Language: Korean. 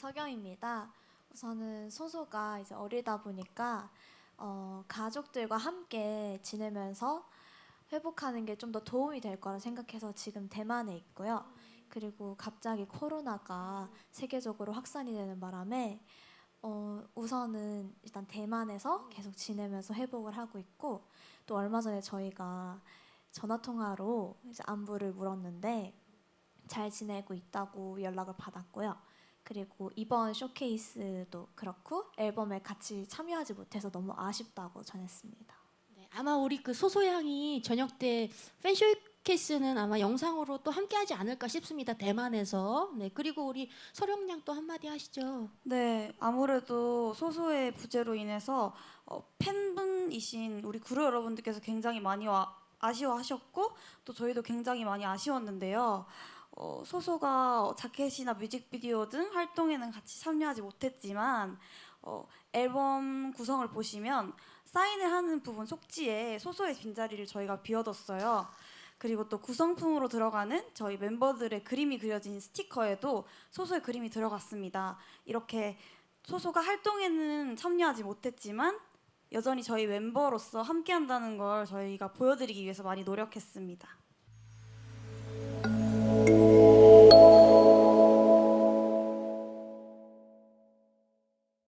서경입니다. 우선은 소소가 이제 어리다 보니까 어, 가족들과 함께 지내면서 회복하는 게 좀 더 도움이 될 거라 생각해서 지금 대만에 있고요. 그리고 갑자기 코로나가 세계적으로 확산이 되는 바람에 어, 우선은 일단 대만에서 계속 지내면서 회복을 하고 있고 또 얼마 전에 저희가 전화 통화로 이제 안부를 물었는데 잘 지내고 있다고 연락을 받았고요. 그리고 이번 쇼케이스도 그렇고 앨범에 같이 참여하지 못해서 너무 아쉽다고 전했습니다. 네, 아마 우리 그 소소양이 저녁 때 팬쇼케이스는 아마 영상으로 또 함께하지 않을까 싶습니다. 대만에서. 네 그리고 우리 서령양 또 한마디 하시죠. 네, 아무래도 소소의 부재로 인해서 어, 팬분이신 우리 구루 여러분들께서 굉장히 많이 와, 아쉬워하셨고 또 저희도 굉장히 많이 아쉬웠는데요. 어, 소소가 자켓이나 뮤직비디오 등 활동에는 같이 참여하지 못했지만 어, 앨범 구성을 보시면 사인을 하는 부분 속지에 소소의 빈자리를 저희가 비워뒀어요. 그리고 또 구성품으로 들어가는 저희 멤버들의 그림이 그려진 스티커에도 소소의 그림이 들어갔습니다. 이렇게 소소가 활동에는 참여하지 못했지만 여전히 저희 멤버로서 함께한다는 걸 저희가 보여드리기 위해서 많이 노력했습니다. Thank you.